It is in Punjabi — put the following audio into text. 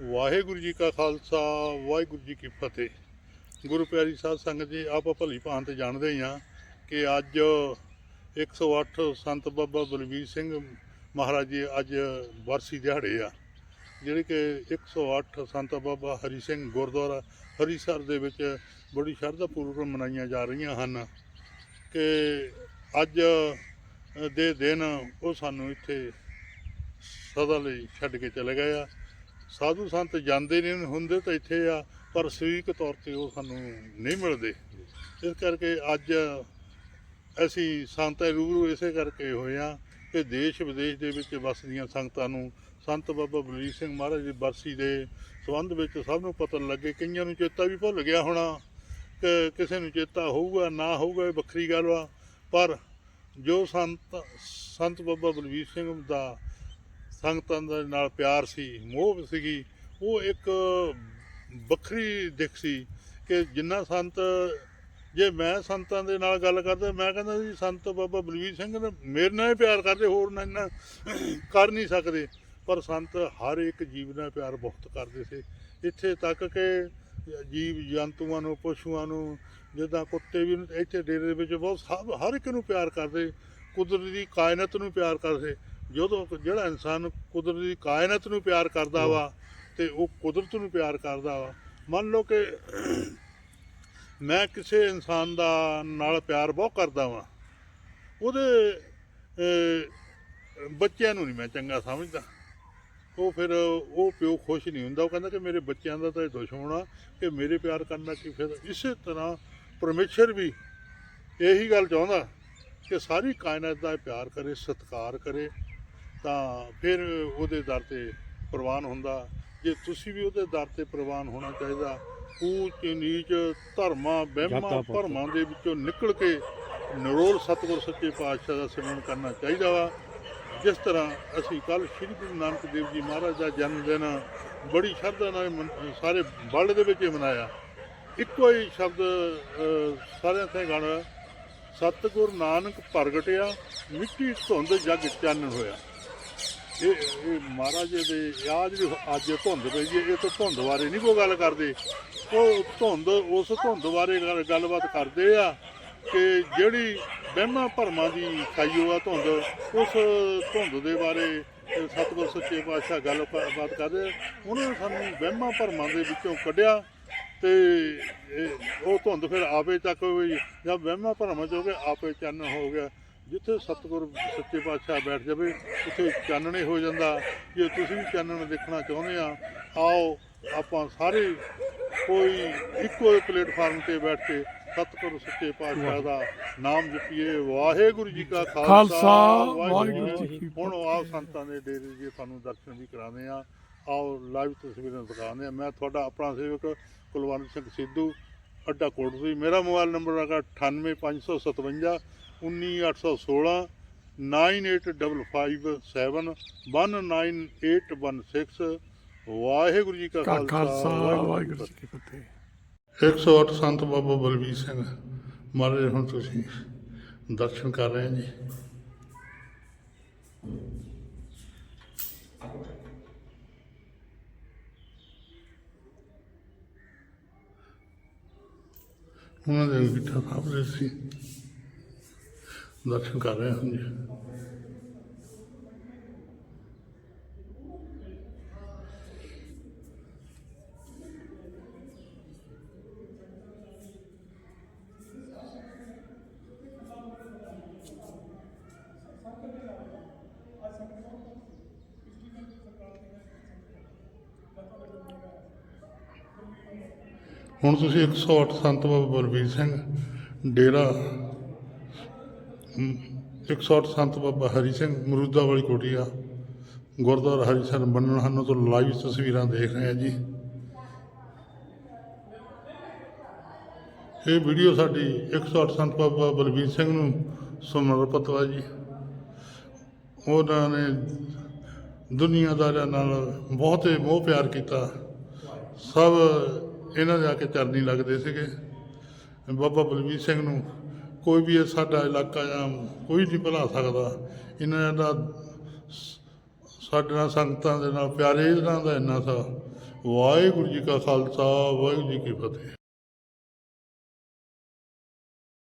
ਵਾਹਿਗੁਰੂ ਜੀ ਕਾ ਖਾਲਸਾ, ਵਾਹਿਗੁਰੂ ਜੀ ਕੀ ਫਤਿਹ। ਗੁਰੂ ਪਿਆਰੀ ਸਾਧ ਸੰਗਤ ਜੀ, ਆਪਾਂ ਭਲੀ ਭਾਂਤ ਜਾਣਦੇ ਹੀ ਆ ਕਿ ਅੱਜ 108 ਸੰਤ ਬਾਬਾ ਬਲਵੀਰ ਸਿੰਘ ਮਹਾਰਾਜ ਜੀ ਅੱਜ ਵਰਸੀ ਦਿਹਾੜੇ ਆ। ਜਿਹੜੇ ਕਿ 108 ਸੰਤ ਬਾਬਾ ਹਰੀ ਸਿੰਘ ਗੁਰਦੁਆਰਾ ਹਰੀਸਰ ਦੇ ਵਿੱਚ ਬੜੀ ਸ਼ਰਧਾ ਪੂਰਵਕ ਮਨਾਈਆਂ ਜਾ ਰਹੀਆਂ ਹਨ ਕਿ ਅੱਜ ਦੇ ਦਿਨ ਉਹ ਸਾਨੂੰ ਇੱਥੇ ਸਦਾ ਲਈ ਛੱਡ ਕੇ ਚਲੇ ਗਏ ਆ। ਸਾਧੂ ਸੰਤ ਜਾਂਦੇ ਨਹੀਂ ਹੁੰਦੇ ਤਾਂ ਇੱਥੇ ਆ, ਪਰ ਸਰੀਰਕ ਤੌਰ ਤੇ ਉਹ ਸਾਨੂੰ ਨਹੀਂ ਮਿਲਦੇ। ਇਸ ਕਰਕੇ ਅੱਜ ਅਸੀਂ ਸੰਤਾਂ ਰੂਬਰੂ ਇਸੇ ਕਰਕੇ ਹੋਏ ਆ ਕਿ ਦੇਸ਼ ਵਿਦੇਸ਼ ਦੇ ਵਿੱਚ ਵਸਦੀਆਂ ਸੰਗਤਾਂ ਨੂੰ ਸੰਤ ਬਾਬਾ ਬਲਵੀਰ ਸਿੰਘ ਮਹਾਰਾਜ ਦੀ ਬਰਸੀ ਦੇ ਸੰਬੰਧ ਵਿੱਚ ਸਭ ਨੂੰ ਪਤਾ ਲੱਗੇ, ਕਈਆਂ ਨੂੰ ਚੇਤਾ ਵੀ ਭੁੱਲ ਗਿਆ ਹੋਣਾ ਕਿ ਕਿਸੇ ਨੂੰ ਚੇਤਾ ਹੋਊਗਾ, ਨਾ ਹੋਊਗਾ, ਇਹ ਵੱਖਰੀ ਗੱਲ ਵਾ। ਪਰ ਜੋ ਸੰਤ ਸੰਤ ਬਾਬਾ ਬਲਵੀਰ ਸਿੰਘ ਦਾ ਸੰਗਤਾਂ ਦੇ ਨਾਲ ਪਿਆਰ ਸੀ, ਮੋਹ ਸੀਗੀ। ਉਹ ਇੱਕ ਵੱਖਰੀ ਦਿੱਖ ਸੀ ਕਿ ਜਿੰਨਾ ਸੰਤ, ਜੇ ਮੈਂ ਸੰਤਾਂ ਦੇ ਨਾਲ ਗੱਲ ਕਰਦਾ, ਮੈਂ ਕਹਿੰਦਾ ਜੀ, ਸੰਤ ਬਾਬਾ ਬਲਵੀਰ ਸਿੰਘ ਨੇ ਮੇਰੇ ਨਾਲ ਹੀ ਪਿਆਰ ਕਰਦੇ, ਹੋਰ ਨਾਲ ਇੰਨਾ ਕਰ ਨਹੀਂ ਸਕਦੇ। ਪਰ ਸੰਤ ਹਰ ਇੱਕ ਜੀਵ ਨਾਲ ਪਿਆਰ ਬਹੁਤ ਕਰਦੇ ਸੀ। ਇੱਥੇ ਤੱਕ ਕਿ ਜੀਵ ਜੰਤੂਆਂ ਨੂੰ, ਪਸ਼ੂਆਂ ਨੂੰ, ਜਿੱਦਾਂ ਕੁੱਤੇ ਵੀ ਇੱਥੇ ਡੇਰੇ ਦੇ ਵਿੱਚ ਬਹੁਤ ਸਭ, ਹਰ ਇੱਕ ਨੂੰ ਪਿਆਰ ਕਰਦੇ, ਕੁਦਰਤ ਦੀ ਕਾਇਨਾਤ ਨੂੰ ਪਿਆਰ ਕਰਦੇ। ਜਦੋਂ ਜਿਹੜਾ ਇਨਸਾਨ ਕੁਦਰਤੀ ਦੀ ਕਾਇਨਾਤ ਨੂੰ ਪਿਆਰ ਕਰਦਾ ਵਾ ਤੇ ਉਹ ਕੁਦਰਤ ਨੂੰ ਪਿਆਰ ਕਰਦਾ ਵਾ, ਮੰਨ ਲਓ ਕਿ ਮੈਂ ਕਿਸੇ ਇਨਸਾਨ ਦਾ ਨਾਲ ਪਿਆਰ ਬਹੁਤ ਕਰਦਾ ਵਾਂ, ਉਹਦੇ ਬੱਚਿਆਂ ਨੂੰ ਨਹੀਂ ਮੈਂ ਚੰਗਾ ਸਮਝਦਾ। ਉਹ ਫਿਰ ਉਹ ਪਿਓ ਖੁਸ਼ ਨਹੀਂ ਹੁੰਦਾ, ਉਹ ਕਹਿੰਦਾ ਕਿ ਮੇਰੇ ਬੱਚਿਆਂ ਦਾ ਤਾਂ ਇਹ ਦੁਸ਼ਮਣ ਆ, ਕਿ ਮੇਰੇ ਪਿਆਰ ਕਰਨਾ ਕੀ ਫਿਰ ਇਸੇ ਤਰ੍ਹਾਂ ਪਰਮੇਸ਼ਰ ਵੀ ਇਹੀ ਗੱਲ ਚਾਹੁੰਦਾ ਕਿ ਸਾਰੀ ਕਾਇਨਾਤ ਦਾ ਪਿਆਰ ਕਰੇ, ਸਤਿਕਾਰ ਕਰੇ ਤਾਂ ਫਿਰ ਉਹਦੇ ਦਰ ਤੇ ਪ੍ਰਵਾਨ ਹੁੰਦਾ। ਜੇ ਤੁਸੀਂ ਵੀ ਉਹਦੇ ਦਰ ਤੇ ਪ੍ਰਵਾਨ ਹੋਣਾ ਚਾਹੀਦਾ ਊਚ ਨੀਚ ਧਰਮਾਂ ਪਾਤਾਂ। ਭਰਮਾਂ ਦੇ ਵਿੱਚੋਂ ਨਿਕਲ ਕੇ ਨਿਰੋਲ ਸਤਿਗੁਰ ਸੱਚੇ ਪਾਤਸ਼ਾਹ ਦਾ ਸਿਮਰਨ ਕਰਨਾ ਚਾਹੀਦਾ ਵਾ। ਜਿਸ ਤਰ੍ਹਾਂ ਅਸੀਂ ਕੱਲ ਸ੍ਰੀ ਗੁਰੂ ਨਾਨਕ ਦੇਵ ਜੀ ਮਹਾਰਾਜ ਦਾ ਜਨਮ ਦਿਨ ਬੜੀ ਸ਼ਰਧਾ ਨਾਲ ਸਾਰੇ ਵਰਲਡ ਦੇ ਵਿੱਚ ਮਨਾਇਆ। ਇੱਕੋ ਹੀ ਸ਼ਬਦ ਸਾਰਿਆਂ ਤੇ ਗਾਣਾ ਸਤਿਗੁਰ ਨਾਨਕ ਪ੍ਰਗਟਿਆ ਮਿੱਟੀ ਧੁੰਦ ਜਗ ਚਾਨਣ ਹੋਇਆ। ਇਹ ਇਹ ਮਹਾਰਾਜ ਦੇ ਆ ਜਿਹੜੀ ਅੱਜ ਧੁੰਦ ਪਈ ਹੈ, ਇਹ ਤਾਂ ਧੁੰਦ ਬਾਰੇ ਨਹੀਂ ਕੋਈ ਗੱਲ ਕਰਦੇ ਉਹ ਧੁੰਦ, ਉਸ ਧੁੰਦ ਬਾਰੇ ਗੱਲ- ਗੱਲਬਾਤ ਕਰਦੇ ਆ ਕਿ ਜਿਹੜੀ ਵਹਿਮਾਂ ਭਰਮਾਂ ਦੀ ਖਾਈਓ ਆ ਧੁੰਦ, ਉਸ ਧੁੰਦ ਦੇ ਬਾਰੇ ਇਹ ਸਤਿਗੁਰ ਸੱਚੇ ਪਾਤਸ਼ਾਹ ਗੱਲਬਾਤ ਕਰਦੇ ਆ। ਉਹਨਾਂ ਨੇ ਸਾਨੂੰ ਵਹਿਮਾਂ ਭਰਮਾਂ ਦੇ ਵਿੱਚੋਂ ਕੱਢਿਆ ਤੇ ਇਹ- ਉਹ ਧੁੰਦ ਫਿਰ ਆਪੇ ਤੱਕ ਹੋਈ ਜਦ ਵਹਿਮਾਂ ਭਰਮਾਂ ਚੋਂ ਕੇ ਆਪੇ ਚੰਨ ਹੋ ਗਿਆ ਜਿੱਥੇ ਸਤਿਗੁਰ ਸੱਚੇ ਪਾਤਸ਼ਾਹ ਬੈਠ ਜਾਵੇ ਉੱਥੇ ਚਾਨਣੇ ਹੋ ਜਾਂਦਾ। ਜੇ ਤੁਸੀਂ ਵੀ ਚਾਨਣ ਦੇਖਣਾ ਚਾਹੁੰਦੇ ਆ ਆਓ ਆਪਾਂ ਸਾਰੇ ਕੋਈ ਇੱਕੋ ਪਲੇਟਫਾਰਮ ਤੇ ਬੈਠ ਕੇ ਸਤਿਗੁਰ ਸੱਚੇ ਪਾਤਸ਼ਾਹ ਦਾ ਨਾਮ ਜਪੀਏ। ਵਾਹਿਗੁਰੂ ਜੀ ਕਾ ਖਾਲਸਾ ਵਾਹਿਗੁਰੂ ਜੀ ਕੀ ਹੁਣ ਆਓ ਸੰਤਾਂ ਦੇ ਡੇਰੇ ਜੀ ਤੁਹਾਨੂੰ ਦਰਸ਼ਨ ਵੀ ਕਰਾਉਂਦੇ ਆ। ਆਓ ਲਾਈਵ ਤਸਵੀਰਾਂ ਦਿਖਾਉਂਦੇ ਆ। ਮੈਂ ਤੁਹਾਡਾ ਆਪਣਾ ਸੇਵਕ ਕੁਲਵੰਤ ਸਿੰਘ ਸਿੱਧੂ। ਅੱਡਾ ਕੋਟਸੀ ਮੇਰਾ ਮੋਬਾਈਲ ਨੰਬਰ ਹੈਗਾ 98557 19816 98557 19816 ਵਾਹਿਗੁਰੂ ਜੀ ਕਾ ਖਾਲਸਾ ਵਾਹਿਗੁਰੂ ਜੀ ਕੀ ਫਤਿਹ। 108 ਸੰਤ ਬਾਬਾ ਬਲਵੀਰ ਸਿੰਘ ਮਹਾਰਾਜ ਹੁਣ ਤੁਸੀਂ ਦਰਸ਼ਨ ਕਰ ਰਹੇ ਜੀ। ਉਹਨਾਂ ਦੇ ਅੰਗੀਠਾ ਸਾਹਿਬ ਦੇ ਸੀ ਦਰਸ਼ਨ ਕਰ ਰਹੇ ਹਾਂ ਜੀ ਹੁਣ ਤੁਸੀਂ 108 ਸੰਤ ਬਾਬਾ ਬਲਵੀਰ ਸਿੰਘ ਡੇਰਾ ਅਮ, 108 ਸੰਤ ਬਾਬਾ ਹਰੀ ਸਿੰਘ ਮਰੂਦਾ ਵਾਲੀ ਕੋਠੀ ਗੁਰਦੁਆਰਾ ਹਰੀ ਸਿੰਘ ਬੰਨਣ ਹਨ ਤੋਂ ਲਾਈਵ ਤਸਵੀਰਾਂ ਦੇਖ ਰਹੇ ਆ ਜੀ। ਇਹ ਵੀਡੀਓ ਸਾਡੀ 108 ਸੰਤ ਬਾਬਾ ਬਲਵੀਰ ਸਿੰਘ ਨੂੰ ਸਮਰਪਿਤ ਵਾ ਜੀ। ਉਹਨਾਂ ਨੇ ਦੁਨੀਆਦਾਰਾਂ ਨਾਲ ਬਹੁਤੇ ਮੋਹ ਪਿਆਰ ਕੀਤਾ। ਸਭ ਇਹਨਾਂ ਜਾ ਆ ਕੇ ਚਰਨੀ ਲੱਗਦੇ ਸੀਗੇ। ਬਾਬਾ ਬਲਵੀਰ ਸਿੰਘ ਨੂੰ ਕੋਈ ਵੀ ਸਾਡਾ ਇਲਾਕਾ ਜਾਂ ਕੋਈ ਨਹੀਂ ਭੁਲਾ ਸਕਦਾ, ਇਹਨਾਂ ਦਾ ਸਾਡੇ ਨਾਲ ਸੰਗਤਾਂ ਦੇ ਨਾਲ ਪਿਆਰੇ ਇਹਨਾਂ ਦਾ ਇੰਨਾ ਸਾ। ਵਾਹਿਗੁਰੂ ਜੀ ਕਾ ਖਾਲਸਾ, ਵਾਹਿਗੁਰੂ ਜੀ ਕੀ ਫਤਿਹ।